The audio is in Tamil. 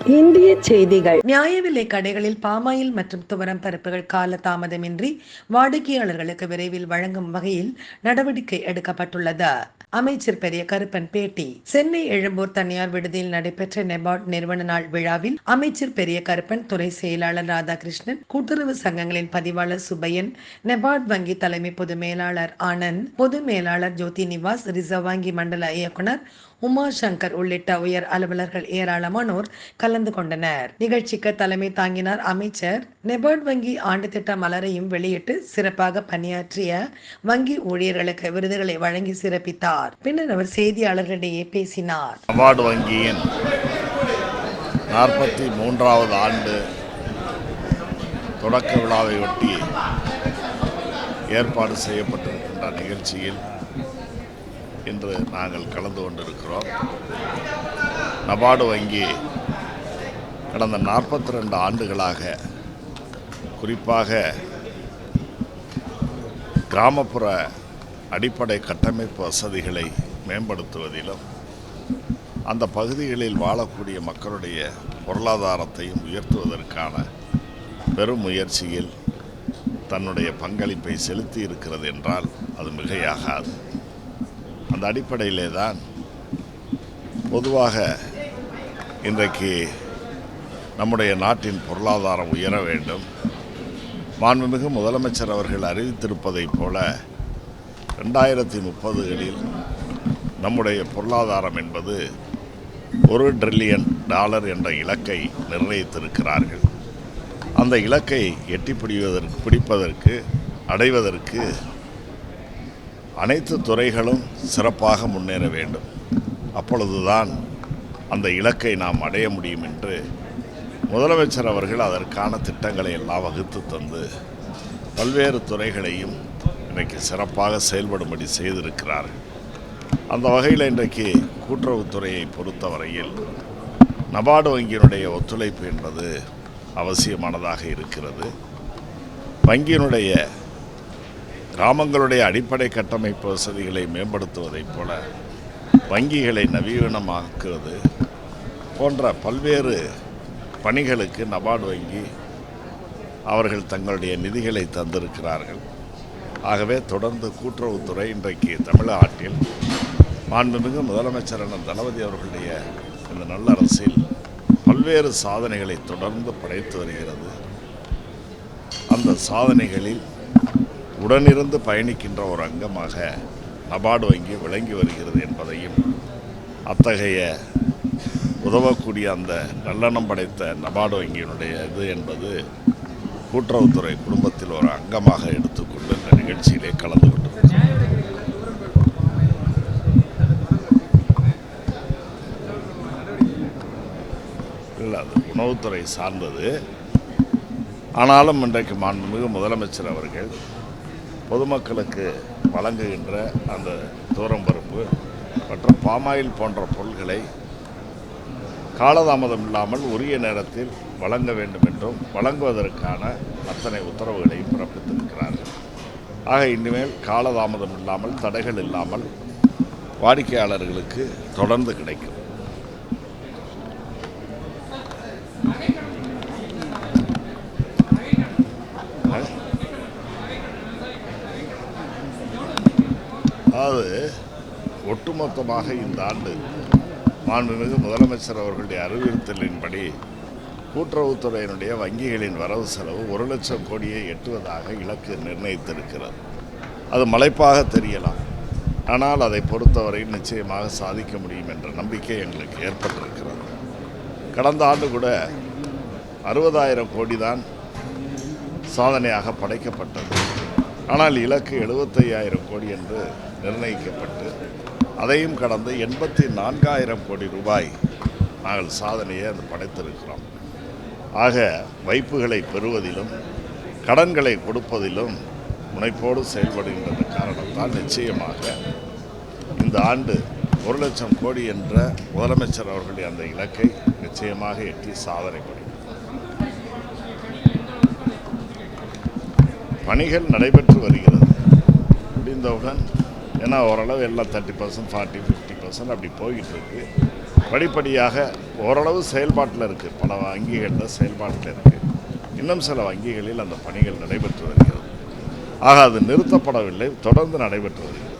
இந்திய செய்திகள். நியாய விலை கடைகளில் பாமாயில் மற்றும் துவரம் பருப்புகள் கால தாமதமின்றி வாடிக்கையாளர்களுக்கு விரைவில் வழங்கும் வகையில் நடவடிக்கை எடுக்கப்பட்டுள்ளது. அமைச்சர் பெரிய கருப்பன் பேட்டி. சென்னை எழும்பூர் தனியார் விடுதியில் நடைபெற்ற நெபார்ட் நிறுவன நாள் விழாவில் அமைச்சர் பெரிய கருப்பன் துறை செயலாளர் ராதாகிருஷ்ணன் கூட்டுறவு சங்கங்களின் பதிவாளர் சுபையன் நெபார்ட் வங்கி தலைமை பொது மேலாளர் ஆனந்த் பொது மேலாளர் ஜோதி நிவாஸ் ரிசர்வ் வங்கி மண்டல இயக்குனர் உமா சங்கர் உள்ளிட்ட உயர் அலுவலர்கள் ஏராளமானோர் கலந்து கொண்டனர். நிகழ்ச்சிக்கு தலைமை தாங்கினார் அமைச்சர். நெபார்ட் வங்கி ஆண்டு திட்ட மலரையும் வெளியிட்டு சிறப்பாக பணியாற்றிய வங்கி ஊழியர்களுக்கு விருதுகளை வழங்கி சிறப்பித்தார். பின்னர் அவர் செய்தியாளர்களிடையே பேசினார். நபார்டு வங்கியின் நாற்பத்தி மூன்றாவது ஆண்டு தொடக்க விழாவையொட்டி ஏற்பாடு செய்யப்பட்டிருக்கின்ற நிகழ்ச்சியில் இன்று நாங்கள் கலந்து கொண்டிருக்கிறோம். நபார்டு வங்கி கடந்த நாற்பத்தி ரெண்டு ஆண்டுகளாக குறிப்பாக கிராமப்புற அடிப்படை கட்டமைப்பு வசதிகளை மேம்படுத்துவதிலும் அந்த பகுதிகளில் வாழக்கூடிய மக்களுடைய பொருளாதாரத்தையும் உயர்த்துவதற்கான பெரும் முயற்சியில் தன்னுடைய பங்களிப்பை செலுத்தி இருக்கிறது என்றால் அது மிகையாகாது. அந்த அடிப்படையிலே தான் பொதுவாக இன்றைக்கு நம்முடைய நாட்டின் பொருளாதாரம் உயர வேண்டும். மாண்புமிகு முதலமைச்சர் அவர்கள் அறிவித்திருப்பதைப் போல ரெண்டாயிரத்தி முப்பதுகளில் நம்முடைய பொருளாதாரம் என்பது ஒரு ட்ரில்லியன் டாலர் என்ற இலக்கை நிர்ணயித்திருக்கிறார்கள். அந்த இலக்கை எட்டி பிடிவதற்கு பிடிப்பதற்கு அடைவதற்கு அனைத்து துறைகளும் சிறப்பாக முன்னேற வேண்டும். அப்பொழுதுதான் அந்த இலக்கை நாம் அடைய முடியும் என்று முதலமைச்சர் அவர்கள் அதற்கான திட்டங்களை எல்லாம் வகுத்து தந்து பல்வேறு துறைகளையும் இன்றைக்கு சிறப்பாக செயல்படும்படி செய்திருக்கிறார்கள். அந்த வகையில் இன்றைக்கு கூட்டுறவுத்துறையை பொறுத்தவரையில் நபார்டு வங்கியினுடைய ஒத்துழைப்பு என்பது அவசியமானதாக இருக்கிறது. வங்கியினுடைய கிராமங்களுடைய அடிப்படை கட்டமைப்பு வசதிகளை மேம்படுத்துவதைப் போல வங்கிகளை நவீனமாக்குவது போன்ற பல்வேறு பணிகளுக்கு நபார்டு வங்கி அவர்கள் தங்களுடைய நிதிகளை தந்திருக்கிறார்கள். ஆகவே தொடர்ந்து கூட்டுறவுத்துறை இன்றைக்கு தமிழ்நாட்டில் மாண்புமிகு முதலமைச்சர் அண்ணன் தளபதி அவர்களுடைய இந்த நல்ல அரசில் பல்வேறு சாதனைகளை தொடர்ந்து படைத்து வருகிறது. அந்த சாதனைகளில் உடனிருந்து பயணிக்கின்ற ஒரு அங்கமாக நபார்டு வங்கி விளங்கி வருகிறது என்பதையும் அத்தகைய உதவக்கூடிய அந்த நல்லெண்ணம் படைத்த நபார்டு வங்கியினுடைய இது என்பது கூட்டுறவுத்துறை குடும்பத்தில் ஒரு அங்கமாக எடுத்துக்கொண்டு இந்த நிகழ்ச்சியிலே கலந்து கொண்டிருக்கிறோம். இல்லை அது உணவுத்துறை சார்ந்தது. ஆனாலும் இன்றைக்கு மாண்புமிகு முதலமைச்சர் அவர்கள் பொதுமக்களுக்கு வழங்குகின்ற அந்த தூரம் பருப்பு மற்றும் பாமாயில் போன்ற பொருட்களை காலதாமதம் இல்லாமல் உரிய நேரத்தில் வழங்க வேண்டும் என்றும் வழங்குவதற்கான அத்தனை உத்தரவுகளையும் பிறப்பித்திருக்கிறார்கள். ஆக இனிமேல் காலதாமதம் இல்லாமல் தடைகள் இல்லாமல் வாடிக்கையாளர்களுக்கு தொடர்ந்து கிடைக்கும். அதாவது ஒட்டுமொத்தமாக இந்த ஆண்டு மாண்புமிகு முதலமைச்சர் அவர்களுடைய அறிவுறுத்தலின்படி கூட்டுறவுத்துறையினுடைய வங்கிகளின் வரவு செலவு ஒரு லட்சம் கோடியை எட்டுவதாக இலக்கு நிர்ணயித்திருக்கிறது. அது மலைப்பாக தெரியலாம். ஆனால் அதை பொறுத்தவரை நிச்சயமாக சாதிக்க முடியும் என்ற நம்பிக்கை எங்களுக்கு ஏற்பட்டிருக்கிறது. கடந்த ஆண்டு கூட அறுபதாயிரம் கோடி தான் சாதனையாக படைக்கப்பட்டது. ஆனால் இலக்கு எழுபத்தையாயிரம் கோடி என்று நிர்ணயிக்கப்பட்டு அதையும் கடந்து எண்பத்தி நான்காயிரம் கோடி ரூபாய் நாங்கள் சாதனையை அது படைத்திருக்கிறோம். ஆக வைப்புகளை பெறுவதிலும் கடன்களை கொடுப்பதிலும் முனைப்போடு செயல்படுகின்ற காரணத்தால் நிச்சயமாக இந்த ஆண்டு ஒரு லட்சம் கோடி என்ற முதலமைச்சர் அவர்களுடைய அந்த இலக்கை நிச்சயமாக எட்டி சாதனை புரியும் பணிகள் நடைபெற்று வருகிறது. முடிந்தவுடன் ஏன்னா ஓரளவு எல்லாம் thirty percent forty fifty percent அப்படி போய்கிட்டு இருக்குது படிப்படியாக ஓரளவு செயல்பாட்டில் இருக்குது பல வங்கிகளில் செயல்பாட்டில் இருக்குது இன்னும் சில வங்கிகளில் அந்த பணிகள் நடைபெற்று வருகிறது. ஆக அது நிறுத்தப்படவில்லை. தொடர்ந்து நடைபெற்று வருகிறது.